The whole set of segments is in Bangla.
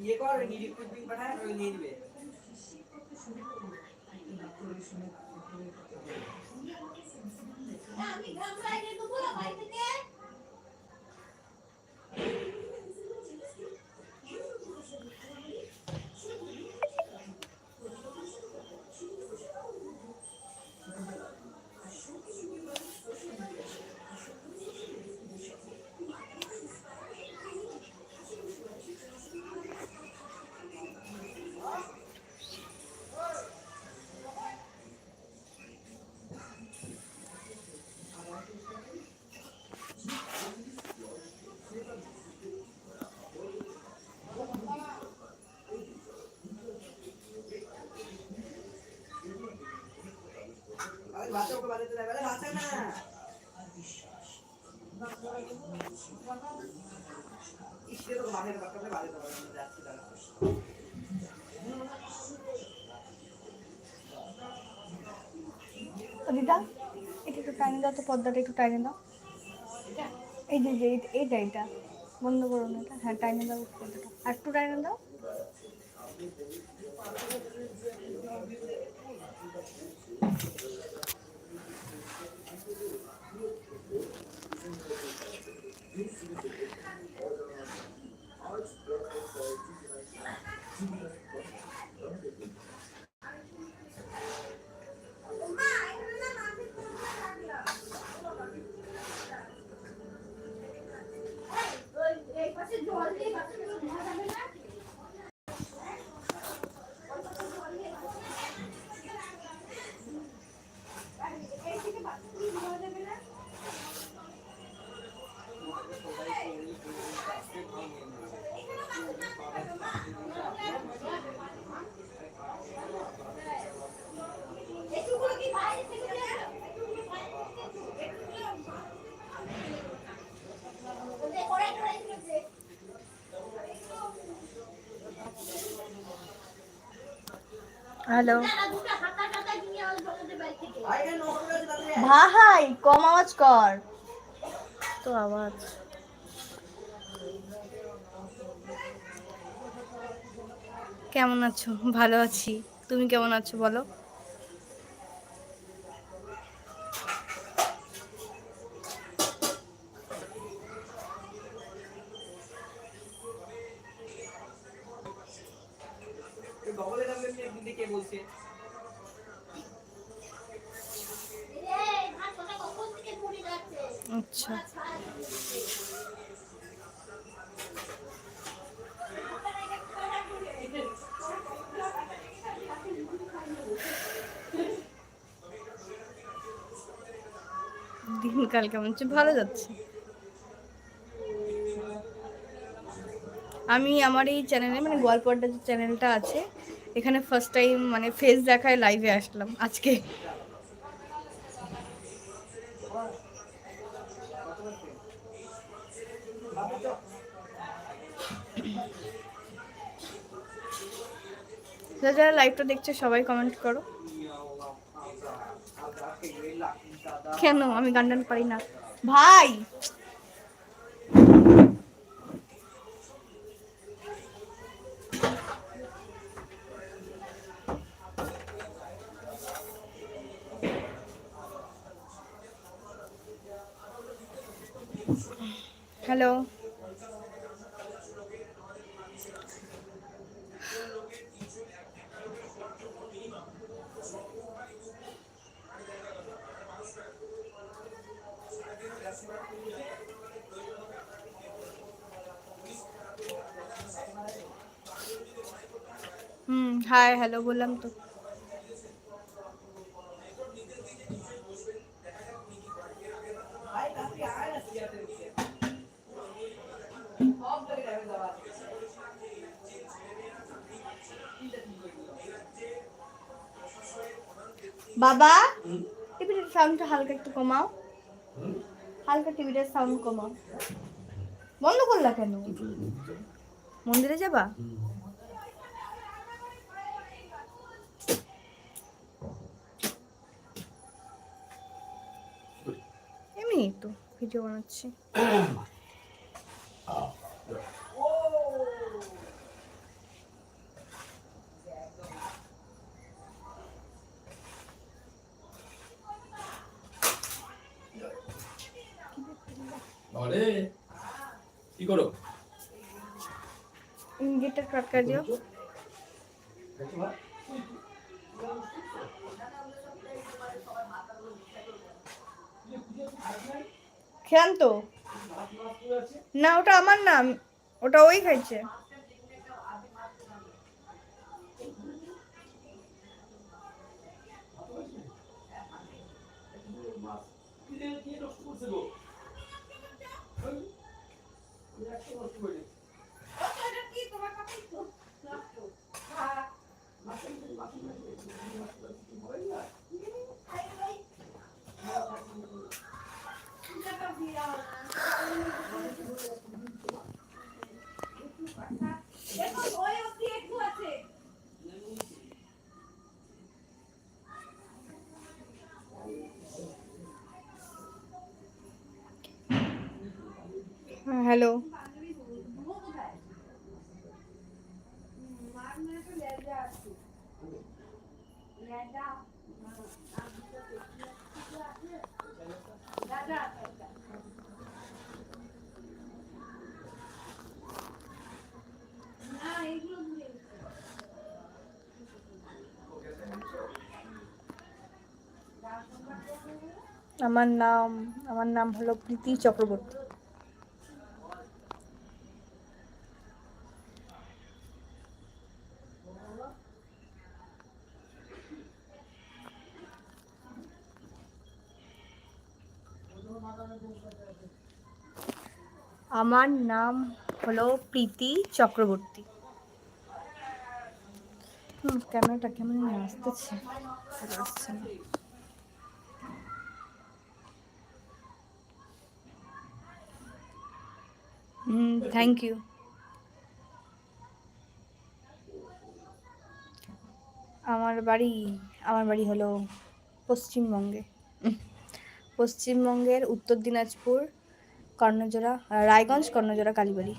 ইয়ে কর দিন পাঠায় ওই নিয়ে নিবে বাচ্চা দিদা, এটা একটু টাইনে দাও তো পর্দাটা একটু টাইনে দাও। এই যে এইটা এইটা বন্ধ করো না এটা। হ্যাঁ টাইনে দাও পর্দাটা আর একটু টাইনে দাও। হ্যালো। ভাই কম আওয়াজ কর। তো আওয়াজ। কেমন আছো? ভালো আছি। তুমি কেমন আছো বলো এই দিয়ে কে বলছে? আচ্ছা। দিনকাল কেমন হচ্ছে? ভালো যাচ্ছে। আমি আমার এই চ্যানেলে মানে গল্প আড্ডা যে চ্যানেলটা আছে এখানে ফার্স্ট টাইম মানে ফেস দেখায় লাইভে আসলাম, আজকে। যারা লাইভটা দেখছে, সবাই কমেন্ট করো। কেন? আমি গান পারি না। ভাই! হ্যালো হুম হাই হ্যালো বললাম তো। বাবা, টিভিটার সাউন্ডটা হালকা একটু কমাও। হালকা টিভিটার সাউন্ড কমাও। বন্ধ করলা কেন? মন্দিরে যাবা? এমনি তো ভিডিও বানাচ্ছি। কি করো? গেটটা টটকা দিও। তো না ওটা আমার না ওটা ওই খাইছে। হ্যাঁ হ্যালো আমার নাম আমার নাম হলো প্রীতি চক্রবর্তী। আমার নাম হলো প্রীতি চক্রবর্তী। ক্যামেরাটা কেমন আসতেছে? আসছে না। থ্যাংক ইউ আমার বাড়ি আমার বাড়ি হলো পশ্চিমবঙ্গে। পশ্চিমবঙ্গের উত্তর দিনাজপুর। কর্ণজোড়া রায়গঞ্জ কর্ণজোড়া কালীবাড়ি।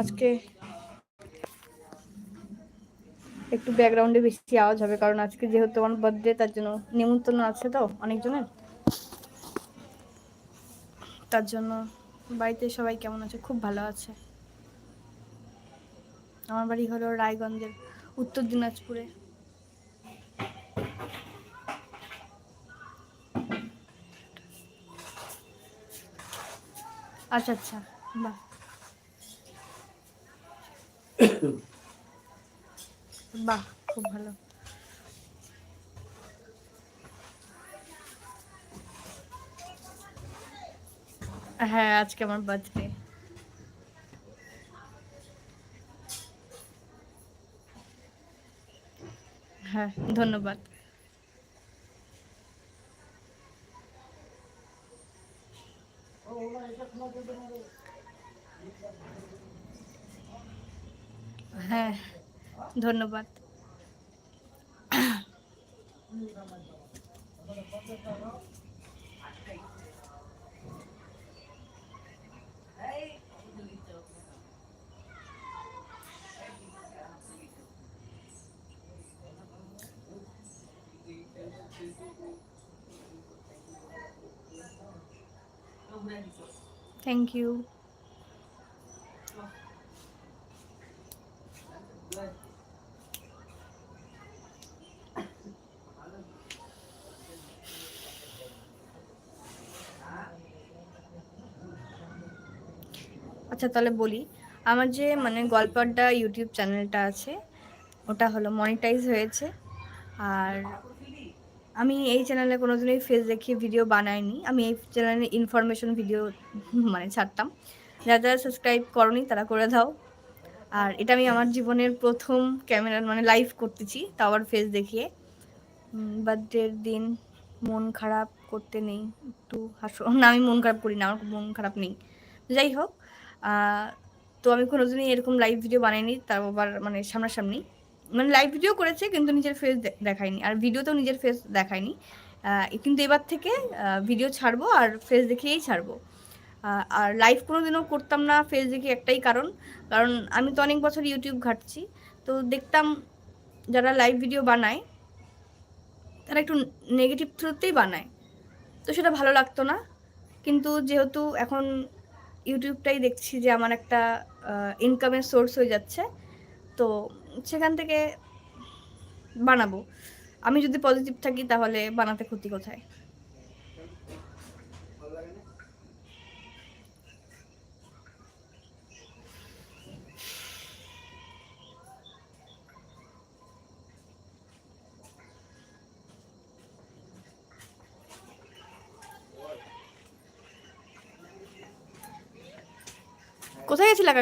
আজকে একটু ব্যাকগ্রাউন্ডে বেশি আওয়াজ হবে, কারণ আজকে যেহেতু আমার বার্থডে তার জন্য নিমন্ত্রণ আছে তো অনেকজনের। তার জন্য বাড়িতে সবাই কেমন আছে? খুব ভালো আছে। আমার বাড়ি হলো রায়গঞ্জের উত্তর দিনাজপুরে। আচ্ছা আচ্ছা বাহ। বাহ খুব ভালো। হ্যাঁ আজকে আমার বার্থডে হ্যাঁ ধন্যবাদ। ধন্যবাদ Thank you. তাহলে বলি, আমার যে মানে গল্প আড্ডা ইউটিউব চ্যানেলটা আছে, ওটা হলো মনিটাইজ হয়েছে। আর আমি এই চ্যানেলে কোনো দিনই ফেস দেখিয়ে ভিডিও বানাইনি। আমি এই চ্যানেলে ইনফরমেশন ভিডিও মানে ছাড়তাম। যারা যারা সাবস্ক্রাইব করনি তারা করে দাও। আর এটা আমি আমার জীবনের প্রথম ক্যামেরা মানে লাইভ করতেছি আবার ফেস দেখিয়ে। বার্থডের দিন মন খারাপ করতে নেই, একটু হাসো। না, আমি মন খারাপ করি না, আমার মন খারাপ নেই। যাই হোক তো আমি কোনোদিনই এরকম লাইভ ভিডিও বানাইনি, তাও আবার মানে সামনাসামনি। মানে লাইভ ভিডিও করেছে, কিন্তু নিজের ফেস দেখায়নি, আর ভিডিওতেও নিজের ফেস দেখায়নি। কিন্তু এবার থেকে ভিডিও ছাড়বো আর ফেস দেখিয়েই ছাড়বো। আর লাইভ কোনো দিনও করতাম না ফেস দেখে একটাই কারণ। কারণ আমি তো অনেক বছর ইউটিউব ঘাটছি, তো দেখতাম যারা লাইভ ভিডিও বানায়, তারা একটু নেগেটিভ থ্রুতেই বানায়। তো সেটা ভালো লাগতো না। কিন্তু যেহেতু এখন ইউটিউবটাই দেখছি যে আমার একটা ইনকামের সোর্স হয়ে যাচ্ছে। তো সেখান থেকে বানাবো। আমি যদি পজিটিভ থাকি তাহলে বানাতে ক্ষতি কোথায়? কোথায় গেছিলা।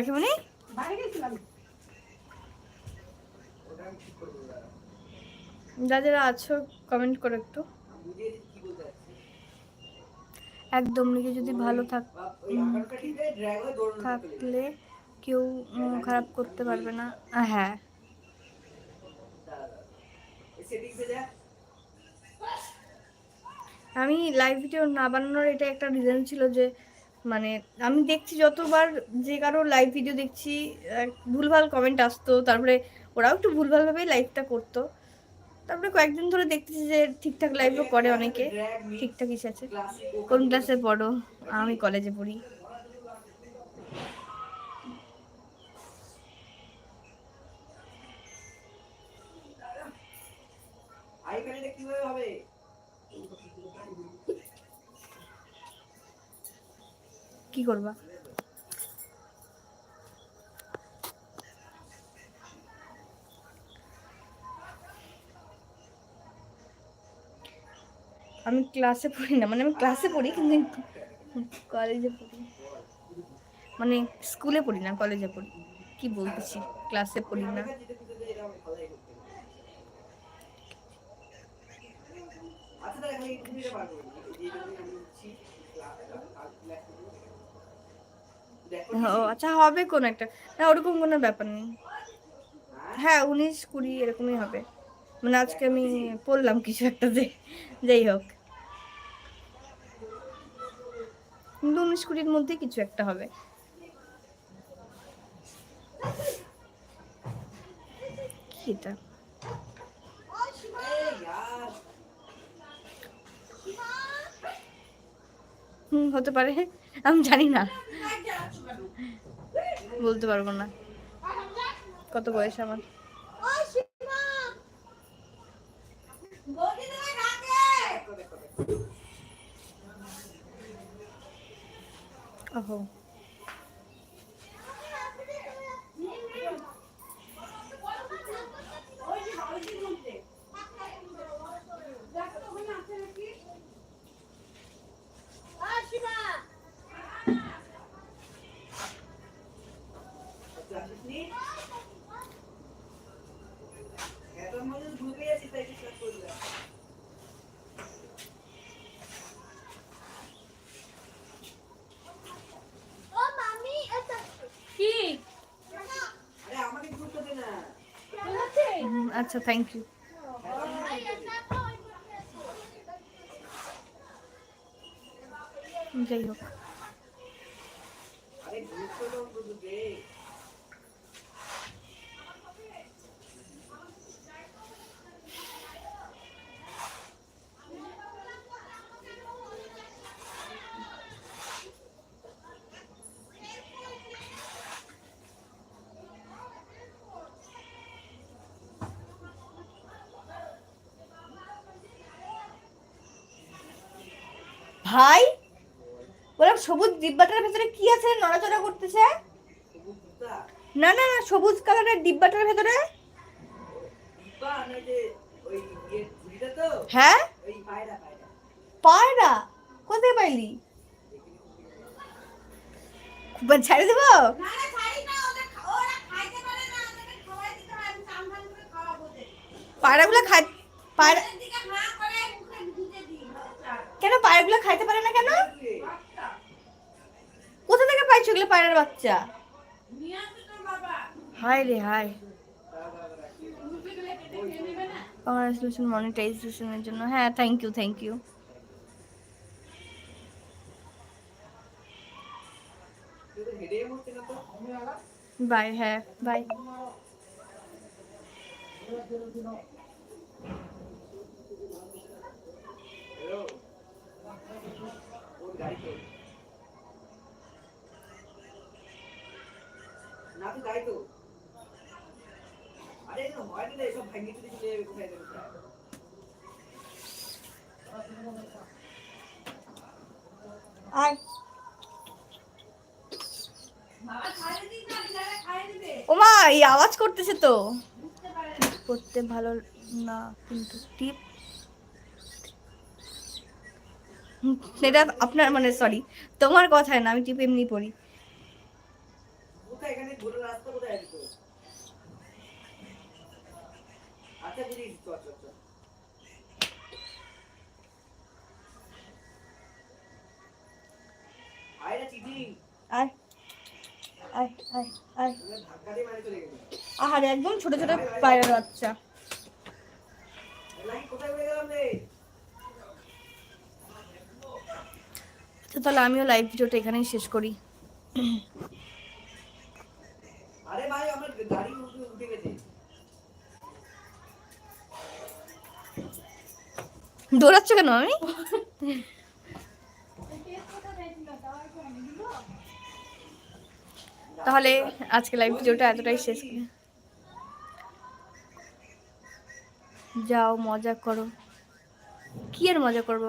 যা যারা আছো কমেন্ট করো একটু। একদম নিজে যদি ভালো থাক। থাকলে কেউ খারাপ করতে পারবে না হ্যাঁ। আমি লাইভ ভিডিও না বানানোর এটা একটা রিজন ছিল যে মানে আমি দেখছি যতবার যে কারও লাইভ ভিডিও দেখছি ভুলভাল কমেন্ট আসতো, তারপরে ওরাও একটু ভুলভালভাবেই লাইভটা করতো। তারপরে কয়েকদিন ধরে দেখতেছি যে ঠিকঠাক লাইভও করে অনেকে। ঠিকঠাক ইসে আছে। কোন ক্লাসে পড়ো? আমি কলেজে পড়ি। এটা কীভাবে হবে? কি করবা? আমি ক্লাসে পড়ি না মানে আমি ক্লাসে পড়ি কিন্তু কলেজে পড়ি। মানে স্কুলে পড়ি না কলেজে পড়ি। কি বলতেছি ক্লাসে পড়ি না। আচ্ছা তাহলে আমি একটু দিতে পারব যেটা আমি দিচ্ছি দেখো ও আচ্ছা হবে কোন একটা? না ওরকম কোনো ব্যাপার নেই। হ্যাঁ উনিশ কুড়ি এরকমই হবে। মানে আজকে আমি পড়লাম কিছু একটা যে যাই হোক। কিন্তু উনিশ কুড়ির মধ্যে কিছু একটা হবে। এটা? হুম হতে পারে। আমি জানি না। বলতে পারব না। কত বয়স আমার দেখো দেখো দেখো ওহো আচ্ছা আসিসনি এত মজা ঢুকে আছিস তাই বিশ্বাস করলাম কি আরে আমাকে ঢুকতে দে না হুম, আচ্ছা থ্যাংক ইউ যাই হোক আরে ঢুকতে তো অন্তত দে ভাই? বললাম, সবুজ ডিব্বাটার ভেতরে কি আছে? নড়াচড়া করতেছে। না না না, সবুজ কালারের ডিব্বাটার ভেতরে। হ্যাঁ? পায়রা। পায়রা পায়রা কোথায় পাইলি? ছাড়ে দেবো? না না ছাড়ি পায়রাগুলো খাইতে পারে না কেন? কোথা থেকে পাইছো এগুলো পায়রার বাচ্চা? হাই রে হাই কংগ্রাচুলেশন মনিটাইজেশনের জন্য। হ্যাঁ thank you thank you bye হ্যাঁ বাই ওর গাড়ি তো না তো গাড়ি তো আরে এগুলো না এসব ভাঙিয়ে চুরি চলে যাবে কোথায় যাবে আয় বাবা ছাড়ে দিই না বিলালে খাইয়ে দিবে ওমা এই আওয়াজ করতেছে তো। করতে ভালো না, কিন্তু টিপ এটা আপনার মানে সরি তোমার কথায় না, আমি টিপ এমনি পড়ি। আহার, একদম ছোট ছোট পায়রা বাচ্চা। কোথায় গেলাম রে আচ্ছা তাহলে আমিও লাইভ ভিডিওটা এখানেই শেষ করি। আরে ভাই আমার গাড়ি উঠে উঠে গেছে। দৌড়াচ্ছ কেন আমি? তাহলে আজকে লাইভ ভিডিওটা এতটাই শেষ করি। যাও মজা করো। কি আর মজা করব?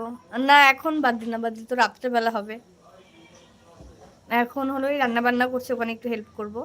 না, এখন বাদ দিন না, বাদ দিন তো রাত্রেবেলা হবে। এখন হলো রান্না বান্না করছে, ওখানে একটু হেল্প করব।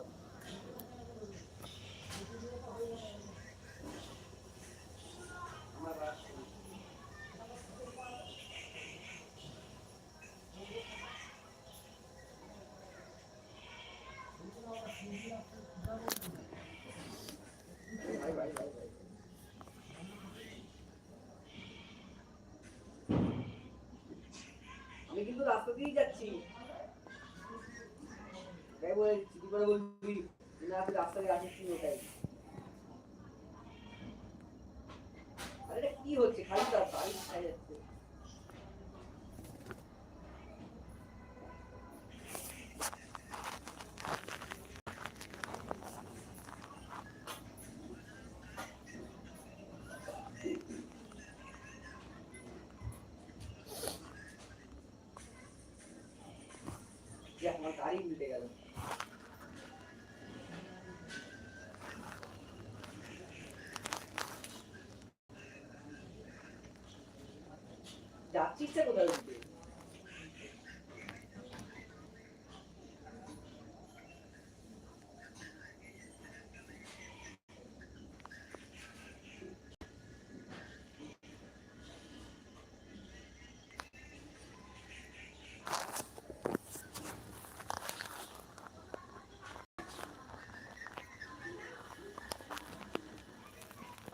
রাস্তা যাচ্ছি। তাই বলে বলবি? না, তুই রাস্তা দিয়ে আসিস ওটাই আরে কি হচ্ছে? খালি তো বাড়ি খাই যাচ্ছে গাড়ি উল্টে গেল। যাচ্ছিস কোথায়?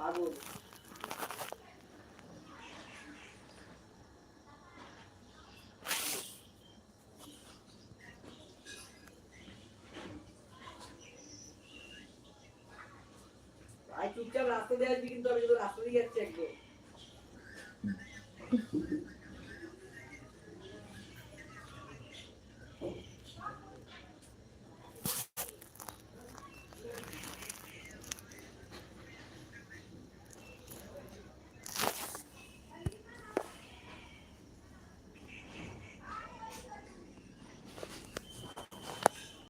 পাগল। চুপচাপ রাস্তা দিয়ে আসবি কিন্তু আমি রাস্তা দিয়ে যাচ্ছি একদম।